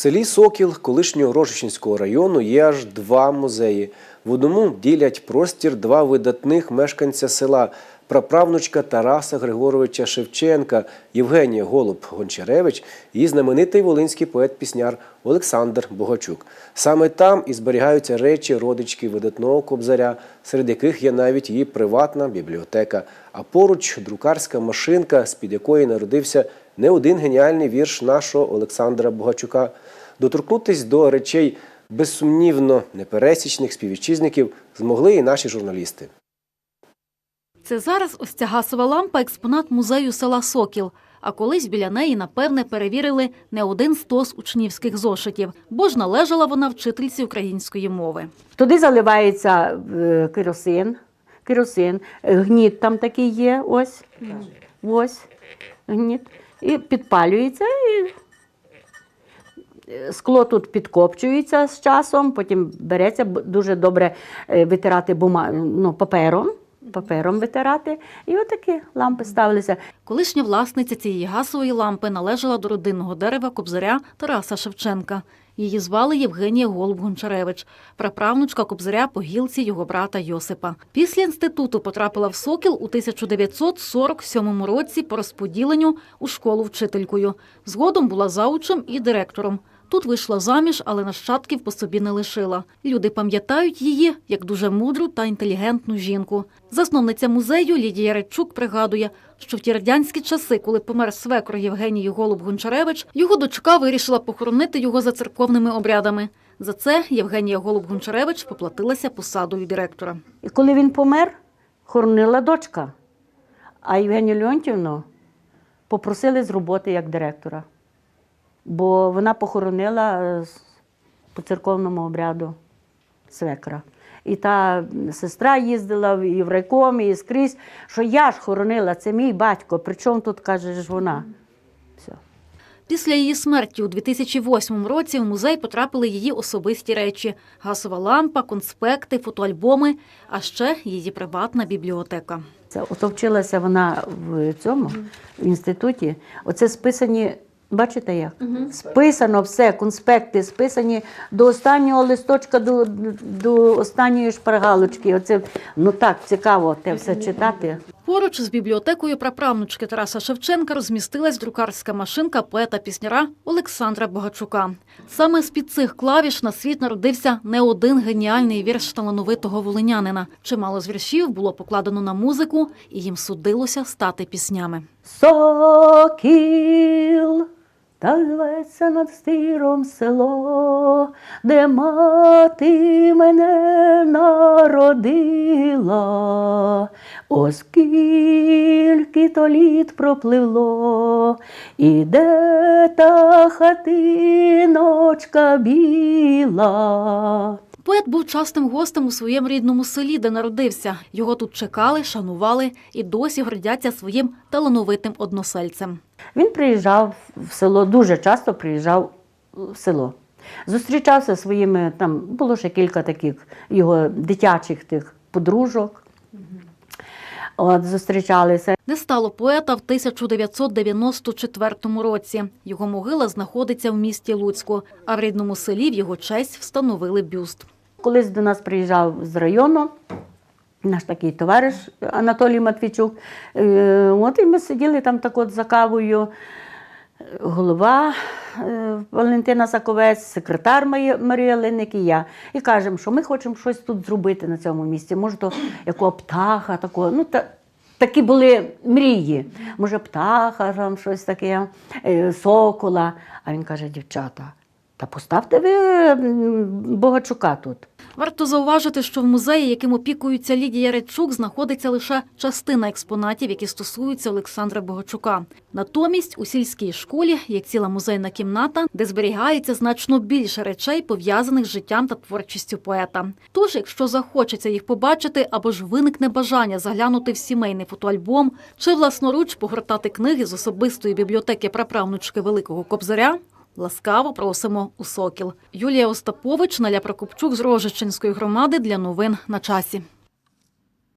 селі Сокіл колишнього Рожичинського району є аж два музеї. В одному ділять простір два видатних мешканця села праправнучка Тараса Григоровича Шевченка, Євгенія Голуб Гончаревич і знаменитий волинський поет-пісняр Олександр Богачук. Саме там і зберігаються речі родички видатного кобзаря, серед яких є навіть її приватна бібліотека. А поруч друкарська машинка, з-під якої народився не один геніальний вірш нашого Олександра Богачука. Доторкнутись до речей безсумнівно непересічних співвітчизників змогли і наші журналісти. Це зараз ось ця гасова лампа експонат музею села Сокіл. А колись біля неї, напевне, перевірили не один стос учнівських зошитів, бо ж належала вона вчительці української мови. Туди заливається е, керосин, керосин, гніт там такий є, ось, ось гніт. І підпалюється, і е, скло тут підкопчується з часом, потім береться дуже добре е, витирати бума, ну, папером, папером витирати. І отакі лампи ставилися. Колишня власниця цієї гасової лампи належала до родинного дерева кобзаря Тараса Шевченка. Її звали Євгенія Голуб-Гончаревич, праправнучка кобзаря по гілці його брата Йосипа. Після інституту потрапила в Сокіл у 1947 році по розподіленню у школу вчителькою. Згодом була заучем і директором. Тут вийшла заміж, але нащадків по собі не лишила. Люди пам'ятають її як дуже мудру та інтелігентну жінку. Засновниця музею Лідія Редчук пригадує, що в ті радянські часи, коли помер свекор Євгеній Голуб Гончаревич, його дочка вирішила похоронити його за церковними обрядами. За це Євгенія Голуб Гончаревич поплатилася посадою директора. І коли він помер, хоронила дочка. А Євгенію Леонтівну попросили з роботи як директора. Бо вона похоронила е, по церковному обряду свекра. І та сестра їздила і в райком, і скрізь, що я ж хоронила, це мій батько. Причому тут каже ж вона. Все. Після її смерті у 2008 році в музей потрапили її особисті речі: гасова лампа, конспекти, фотоальбоми, а ще її приватна бібліотека. Це ото вчилася вона в цьому в інституті. Оце списані, бачите як? Списано все, конспекти списані до останнього листочка, до, до останньої шпаргалочки. Оце ну так цікаво те все читати. Поруч з бібліотекою праправнучки Тараса Шевченка розмістилась друкарська машинка поета-пісняра Олександра Богачука. Саме з-під цих клавіш на світ народився не один геніальний вірш талановитого волинянина. Чимало з віршів було покладено на музику, і їм судилося стати піснями. Сокіл, та зветься над стиром село, де мати мене народила, оскільки то літ пропливло, і де та хатиночка біла. Поет був частим гостем у своєму рідному селі, де народився. Його тут чекали, шанували і досі гордяться своїм талановитим односельцем. Він приїжджав в село, дуже часто приїжджав в село. Зустрічався своїми, там було ще кілька таких його дитячих тих подружок. От, зустрічалися. Не стало поета в 1994 році. Його могила знаходиться в місті Луцьку, а в рідному селі в його честь встановили бюст. Колись до нас приїжджав з району наш такий товариш Анатолій Матвійчук. Е, От і ми сиділи там так от за кавою. Голова Валентина Саковець, секретар Марія- Марія Линник і я. І кажемо, що ми хочемо щось тут зробити на цьому місці. Може, то якого птаха, такого. Ну, та, такі були мрії. Може, птаха, там щось таке, е, сокола. А він каже, дівчата, та поставте ви Богачука тут. Варто зауважити, що в музеї, яким опікується Лідія Редчук, знаходиться лише частина експонатів, які стосуються Олександра Богачука. Натомість у сільській школі є ціла музейна кімната, де зберігається значно більше речей, пов'язаних з життям та творчістю поета. Тож, якщо захочеться їх побачити, або ж виникне бажання заглянути в сімейний фотоальбом чи власноруч погортати книги з особистої бібліотеки праправнучки Великого Кобзаря, Ласкаво просимо у Сокіл. Юлія Остапович, Наля Прокопчук з Рожичинської громади для новин на часі.